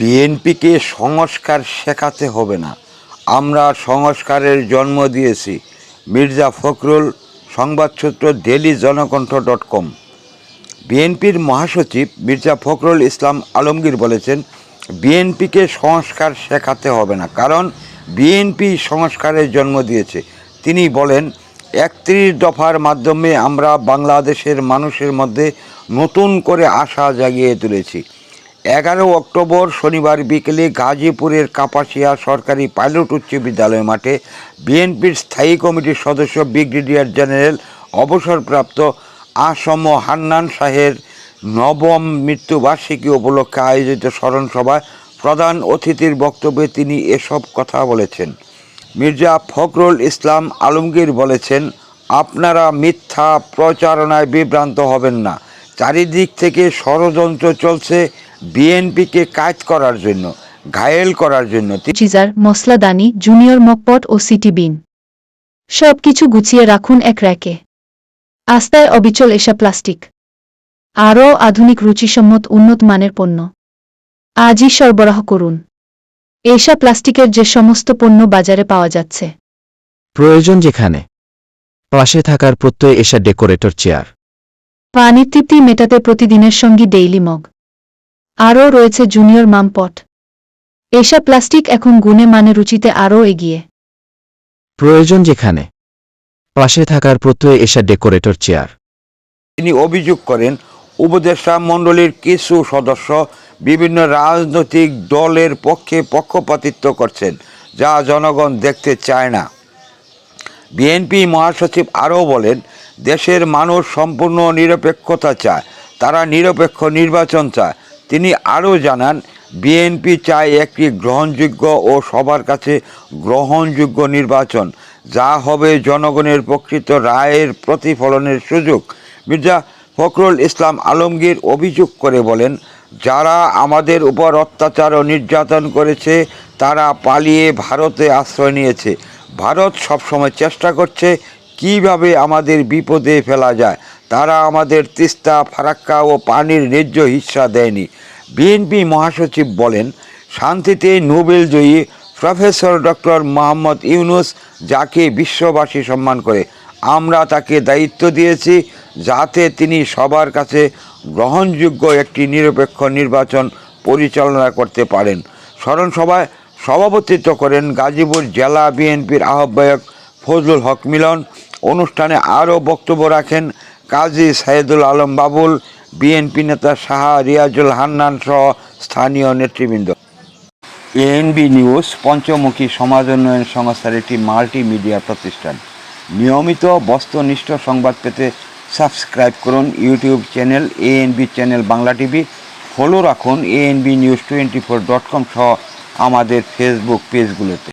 বিএনপিকে সংস্কার শেখাতে হবে না। আমরা সংস্কারের জন্ম দিয়েছি। মির্জা ফখরুল সংবাদসূত্র ডেলি জনকণ্ঠ ডট কম। বিএনপির মহাসচিব মির্জা ফখরুল ইসলাম আলমগীর বলেছেন, বিএনপিকে সংস্কার শেখাতে হবে না, কারণ বিএনপি সংস্কারের জন্ম দিয়েছে। তিনি বলেন, একত্রিশ দফার মাধ্যমে আমরা বাংলাদেশের মানুষের মধ্যে নতুন করে আশা জাগিয়ে তুলেছি। এগারো অক্টোবর শনিবার বিকেলে গাজীপুরের কাপাসিয়া সরকারি পাইলট উচ্চ বিদ্যালয় মাঠে বিএনপির স্থায়ী কমিটির সদস্য ব্রিগেডিয়ার জেনারেল অবসরপ্রাপ্ত আসম হান্নান শাহের নবম মৃত্যুবার্ষিকী উপলক্ষে আয়োজিত স্মরণ সভায় প্রধান অতিথির বক্তব্যে তিনি এসব কথা বলেছেন। মির্জা ফখরুল ইসলাম আলমগীর বলেছেন, আপনারা মিথ্যা প্রচারণায় বিভ্রান্ত হবেন না। চারিদিক থেকে ষড়যন্ত্র চলছে বিএনপিকে কাজ করার জন্য ঘায়েল করার জন্য। চিজার মশলাদানি জুনিয়র মকপট ও সিটি বিন। সব কিছু গুছিয়ে রাখুন এক র্যাকে। আস্তায় অবিচল এসা প্লাস্টিক। আরও আধুনিক রুচিসম্মত উন্নত মানের পণ্য। আজই সরবরাহ করুন। এসা প্লাস্টিকের যে সমস্ত পণ্য বাজারে পাওয়া যাচ্ছে। প্রয়োজন যেখানে। পাশে থাকার প্রত্যয় এসা ডেকোরেটর চেয়ার। পানির তৃপ্তি মেটাতে প্রতিদিনের সঙ্গী ডেইলি মগ আরও রয়েছে জুনিয়র মামপট এসা প্লাস্টিক এখন গুণে মানে রুচিতে আরও এগিয়ে। প্রয়োজন যেখানে। পাশে থাকার প্রত্যয় এসা ডেকোরেটর চেয়ার তিনি অভিযোগ করেন উপদেষ্টা মণ্ডলীর কিছু সদস্য বিভিন্ন রাজনৈতিক দলের পক্ষে পক্ষপাতিত্ব করছেন যা জনগণ দেখতে চায় না। বিএনপি মহাসচিব আরও বলেন দেশের মানুষ সম্পূর্ণ নিরপেক্ষতা চায়, তারা নিরপেক্ষ নির্বাচন চায়। তিনি আরও জানান, বিএনপি চায় একটি গ্রহণযোগ্য ও সবার কাছে গ্রহণযোগ্য নির্বাচন। যা হবে জনগণের প্রকৃত রায়ের প্রতিফলনের সুযোগ। মির্জা ফখরুল ইসলাম আলমগীর অভিযোগ করে বলেন, যারা আমাদের উপর অত্যাচার ও নির্যাতন করেছে, তারা পালিয়ে ভারতে আশ্রয় নিয়েছে। ভারত সবসময় চেষ্টা করছে কীভাবে আমাদের বিপদে ফেলা যায়? তারা আমাদের তিস্তা, ফারাক্কা ও পানির ন্যায্য হিস্সা দেয়নি। বিএনপি মহাসচিব বলেন, শান্তিতে নোবেল জয়ী প্রফেসর ডক্টর মোহাম্মদ ইউনুস যাকে বিশ্ববাসী সম্মান করে, আমরা তাকে দায়িত্ব দিয়েছি যাতে তিনি সবার কাছে গ্রহণযোগ্য একটি নিরপেক্ষ নির্বাচন পরিচালনা করতে পারেন। স্মরণ সভায় সভাপতিত্ব করেন গাজীপুর জেলা বিএনপির আহ্বায়ক ফজলুল হক মিলন অনুষ্ঠানে আরও বক্তব্য রাখেন কাজী সাইদুল আলম বাবুল, বিএনপি নেতা শাহ রিয়াজুল হান্নান সহ স্থানীয় নেতৃবৃন্দ। এএনবি নিউজ, পঞ্চমুখী সমাজ উন্নয়ন সংস্থার একটি মাল্টিমিডিয়া প্রতিষ্ঠান। নিয়মিত বস্তুনিষ্ঠ সংবাদ পেতে সাবস্ক্রাইব করুন YouTube channel ANB channel Bangla TV. Follow রাখুন ANB news twenty four dot com সহ আমাদের ফেসবুক পেজগুলোতে।